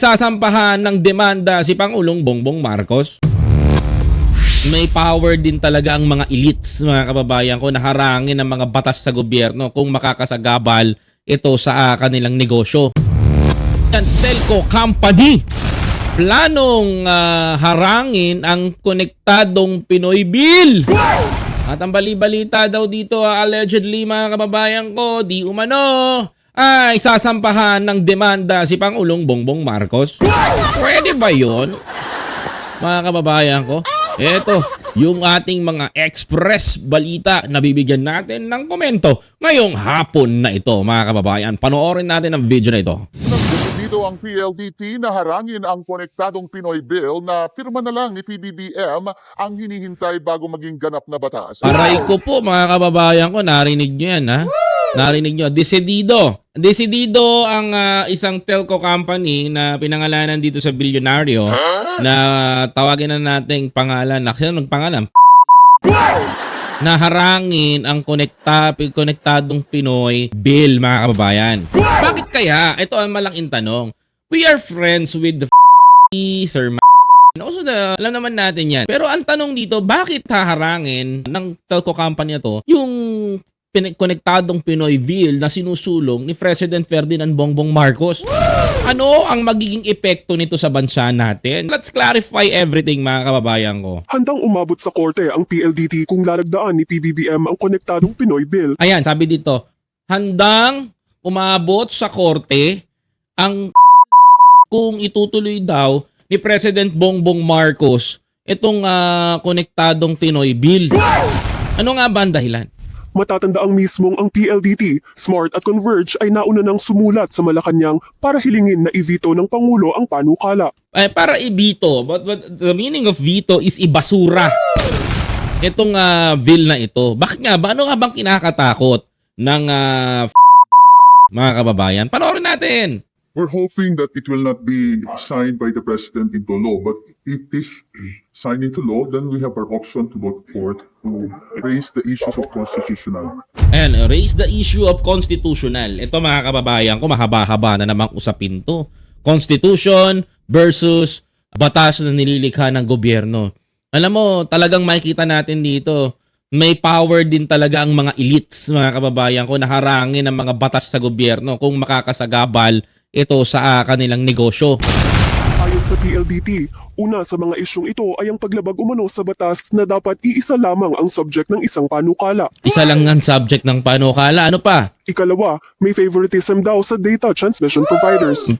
sasampahan ng demanda si Pangulong Bongbong Marcos. May power din talaga ang mga elites, mga kababayan ko, na harangin ang mga batas sa gobyerno kung makakasagabal ito sa kanilang negosyo. Yan, telco company planong ah, harangin ang konektadong Pinoy Bill. At ang bali-balita daw dito, ah, allegedly mga kababayan ko, di umano, ay sasampahan ng demanda si Pangulong Bongbong Marcos. Pwede ba yon? Mga kababayan ko, eto, yung ating mga express balita na bibigyan natin ng komento ngayong hapon na ito, mga kababayan. Panoorin natin ang video na ito. Dito ang PLDT na harangin ang konektadong Pinoy Bill na pirma na lang ni PBBM ang hinihintay bago maging ganap na batas. Aray ko po mga kababayan ko, narinig nyo yan ha. Narinig nyo. Desidido. Desidido ang ah, isang telco company na pinangalanan dito sa bilyonaryo na tawagin na nating pangalan. Actually, anong pangalan? na harangin ang konekta, konektadong Pinoy bill, mga kababayan. Bakit kaya? Ito ang malaking tanong. We are friends with the Sir Also, na, alam naman natin yan. Pero ang tanong dito, bakit haharangin ng telco company na to yung konektadong Pinoy bill na sinusulong ni President Ferdinand Bongbong Marcos? Ano ang magiging epekto nito sa bansa natin? Let's clarify everything mga kababayan ko. Handang umabot sa korte ang PLDT kung lalagdaan ni PBBM ang konektadong Pinoy Bill. Ayan, sabi dito, handang umabot sa korte ang kung itutuloy daw ni President Bongbong Marcos itong ah, konektadong Pinoy Bill. Ano nga ba ang dahilan? Matatandaang mismong ang PLDT, Smart at Converge ay nauna nang sumulat sa Malacanang para hilingin na i-veto ng Pangulo ang panukala. Eh, para i-veto, but, but the meaning of veto is ibasura. Itong ah, bill na ito. Bakit nga ba? Ano nga bang kinakatakot ng ah, mga kababayan? Panoorin natin. We're hoping that it will not be signed by the President into law, but if it is signed into law, then we have our option to go to court to raise the issues of constitutional Ayan, raise the issue of constitutional. Ito mga kababayan ko, mahaba-haba na namang usapin to. Constitution versus batas na nililikha ng gobyerno. Alam mo, talagang makikita natin dito, may power din talaga ang mga elites, mga kababayan ko, na harangin ang mga batas sa gobyerno kung makakasagabal ito sa ah, kanilang negosyo. Ayon sa PLDT, una sa mga isyong ito ay ang paglabag umano sa batas na dapat iisa lamang ang subject ng isang panukala. Isa lang ang subject ng panukala. Ano pa? Ikalawa, may favoritism daw sa data transmission providers.